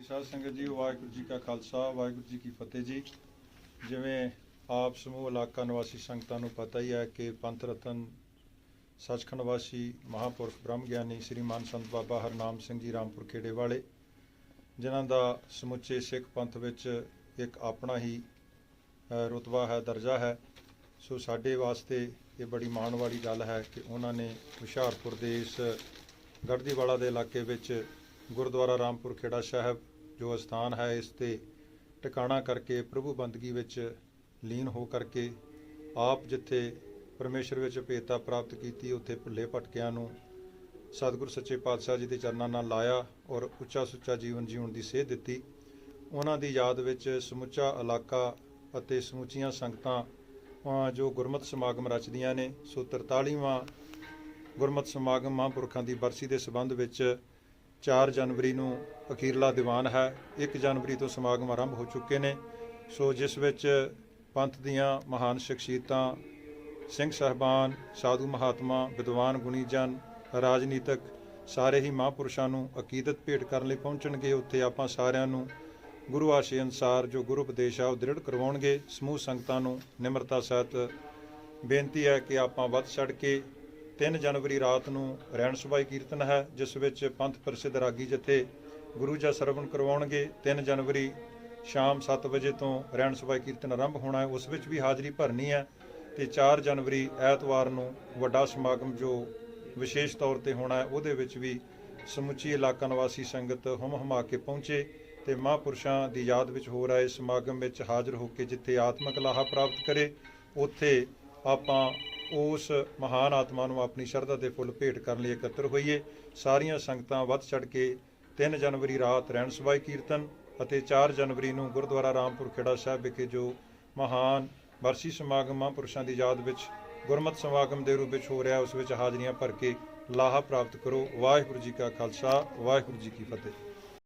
ਭਾਈ ਸਾਧ ਸੰਗਤ ਜੀ ਵਾਹਿਗੁਰੂ ਜੀ ਕਾ ਖਾਲਸਾ ਵਾਹਿਗੁਰੂ ਜੀ ਕੀ ਫਤਿਹ ਜੀ। ਜਿਵੇਂ ਆਪ ਸਮੂਹ ਇਲਾਕਾ ਨਿਵਾਸੀ ਸੰਗਤਾਂ ਨੂੰ ਪਤਾ ਹੀ ਹੈ ਕਿ ਪੰਥ ਰਤਨ ਸੱਚਖੰਡ ਵਾਸੀ ਮਹਾਪੁਰਖ ਬ੍ਰਹਮ ਗਿਆਨੀ ਸ੍ਰੀ ਮਾਨ ਸੰਤ ਬਾਬਾ ਹਰਨਾਮ ਸਿੰਘ ਜੀ ਰਾਮਪੁਰ ਖੇੜੇ ਵਾਲੇ ਜਿਨ੍ਹਾਂ ਦਾ ਸਮੁੱਚੇ ਸਿੱਖ ਪੰਥ ਵਿੱਚ ਇੱਕ ਆਪਣਾ ਹੀ ਅ, ਰੁਤਬਾ ਹੈ ਦਰਜਾ ਹੈ। ਸੋ ਸਾਡੇ ਵਾਸਤੇ ਇਹ ਬੜੀ ਮਾਣ ਵਾਲੀ ਗੱਲ ਹੈ ਕਿ ਉਹਨਾਂ ਨੇ ਹੁਸ਼ਿਆਰਪੁਰ ਦੇ ਇਸ ਗੜਦੀਵਾਲਾ ਦੇ ਇਲਾਕੇ ਵਿੱਚ ਗੁਰਦੁਆਰਾ ਰਾਮਪੁਰ ਖੇੜਾ ਸਾਹਿਬ ਜੋ ਅਸਥਾਨ ਹੈ, ਇਸ ਤੇ ਟਿਕਾਣਾ ਕਰਕੇ ਪ੍ਰਭੂ ਬੰਦਗੀ ਵਿੱਚ ਲੀਨ ਹੋ ਕਰਕੇ ਆਪ ਜਿੱਥੇ ਪਰਮੇਸ਼ਰ ਵਿੱਚ ਭੇਤਾ ਪ੍ਰਾਪਤ ਕੀਤੀ, ਉੱਥੇ ਭੁੱਲੇ ਭਟਕਿਆਂ ਨੂੰ ਸਤਿਗੁਰ ਸੱਚੇ ਪਾਤਸ਼ਾਹ ਜੀ ਦੇ ਚਰਨਾਂ ਨਾਲ ਲਾਇਆ ਔਰ ਉੱਚਾ ਸੁੱਚਾ ਜੀਵਨ ਜੀਉਣ ਦੀ ਸੇਧ ਦਿੱਤੀ। ਉਹਨਾਂ ਦੀ ਯਾਦ ਵਿੱਚ ਸਮੁੱਚਾ ਇਲਾਕਾ ਅਤੇ ਸਮੁੱਚੀਆਂ ਸੰਗਤਾਂ ਜੋ ਗੁਰਮਤ ਸਮਾਗਮ ਰਚਦੀਆਂ ਨੇ, ਸੋ 43ਵਾਂ ਗੁਰਮਤਿ ਸਮਾਗਮ ਮਹਾਂਪੁਰਖਾਂ ਦੀ ਬਰਸੀ ਦੇ ਸਬੰਧ ਵਿੱਚ 4 ਜਨਵਰੀ ਨੂੰ ਅਖੀਰਲਾ ਦੀਵਾਨ ਹੈ 1 ਜਨਵਰੀ ਤੋਂ ਸਮਾਗਮ ਆਰੰਭ ਹੋ ਚੁੱਕੇ ਨੇ। ਸੋ ਜਿਸ ਵਿੱਚ ਪੰਥ ਦੀਆਂ ਮਹਾਨ ਸ਼ਖਸੀਅਤਾਂ ਸਿੰਘ ਸਾਹਿਬਾਨ, ਸਾਧੂ ਮਹਾਤਮਾ, ਵਿਦਵਾਨ, ਗੁਣੀਜਨ, ਰਾਜਨੀਤਿਕ ਸਾਰੇ ਹੀ ਮਹਾਂਪੁਰਸ਼ਾਂ ਨੂੰ ਅਕੀਦਤ ਭੇਟ ਕਰਨ ਲਈ ਪਹੁੰਚਣਗੇ। ਉੱਥੇ ਆਪਾਂ ਸਾਰਿਆਂ ਨੂੰ ਗੁਰੂ ਆਸ਼ੇ ਅਨੁਸਾਰ ਜੋ ਗੁਰੂ ਉਪਦੇਸ਼ ਆ ਉਹ ਦ੍ਰਿੜ ਕਰਵਾਉਣਗੇ। ਸਮੂਹ ਸੰਗਤਾਂ ਨੂੰ ਨਿਮਰਤਾ ਸਹਿਤ ਬੇਨਤੀ ਹੈ ਕਿ ਆਪਾਂ ਵੱਧ ਚੜ ਕੇ 3 ਜਨਵਰੀ ਰਾਤ ਨੂੰ ਰਹਿਣ ਸਭਾਈ ਕੀਰਤਨ ਹੈ, ਜਿਸ ਵਿੱਚ ਪੰਥ ਪ੍ਰਸਿੱਧ ਰਾਗੀ ਜਥੇ ਗੁਰੂ ਜੀ ਸਰਵਣ ਕਰਵਾਉਣਗੇ। 3 ਜਨਵਰੀ ਸ਼ਾਮ 7 ਵਜੇ ਤੋਂ ਰਹਿਣ ਸਭਾਈ ਕੀਰਤਨ ਆਰੰਭ ਹੋਣਾ ਹੈ। ਉਸ ਵਿੱਚ ਵੀ ਹਾਜ਼ਰੀ ਭਰਨੀ ਹੈ ਤੇ 4 ਜਨਵਰੀ ਐਤਵਾਰ ਨੂੰ ਵੱਡਾ ਸਮਾਗਮ ਜੋ ਵਿਸ਼ੇਸ਼ ਤੌਰ ਤੇ ਹੋਣਾ ਹੈ, ਉਹਦੇ ਵਿੱਚ ਵੀ ਸਮੁੱਚੀ ਇਲਾਕਾ ਨਿਵਾਸੀ ਸੰਗਤ ਹਮ ਹਮਾ ਕੇ ਪਹੁੰਚੇ ਤੇ ਮਹਾਂਪੁਰਸ਼ਾਂ ਦੀ ਯਾਦ ਵਿੱਚ ਹੋ ਰਹੇ ਸਮਾਗਮ ਵਿੱਚ ਹਾਜ਼ਰ ਹੋ ਕੇ ਜਿੱਥੇ ਆਤਮਿਕ ਲਾਹਾ ਪ੍ਰਾਪਤ ਕਰੇ, ਉੱਥੇ ਆਪਾਂ ਉਸ ਮਹਾਨ ਆਤਮਾ ਨੂੰ ਆਪਣੀ ਸ਼ਰਧਾ ਦੇ ਫੁੱਲ ਭੇਟ ਕਰਨ ਲਈ ਇਕੱਤਰ ਹੋਈਏ। ਸਾਰੀਆਂ ਸੰਗਤਾਂ ਵੱਧ ਚੜ ਕੇ 3 ਜਨਵਰੀ ਰਾਤ ਰਹਿਣ ਸਭਾਈ ਕੀਰਤਨ ਅਤੇ 4 ਜਨਵਰੀ ਨੂੰ ਗੁਰਦੁਆਰਾ ਰਾਮਪੁਰ ਖੇੜਾ ਸਾਹਿਬ ਵਿਖੇ ਜੋ ਮਹਾਨ ਵਰਸੀ ਸਮਾਗਮ ਮਹਾਂਪੁਰਸ਼ਾਂ ਦੀ ਯਾਦ ਵਿੱਚ, ਗੁਰਮਤਿ ਸਮਾਗਮ ਦੇ ਰੂਪ ਵਿੱਚ ਹੋ ਰਿਹਾ, ਉਸ ਵਿੱਚ ਹਾਜ਼ਰੀਆਂ ਭਰ ਕੇ ਲਾਹਾ ਪ੍ਰਾਪਤ ਕਰੋ। ਵਾਹਿਗੁਰੂ ਜੀ ਕਾ ਖਾਲਸਾ, ਵਾਹਿਗੁਰੂ ਜੀ ਕੀ ਫਤਿਹ।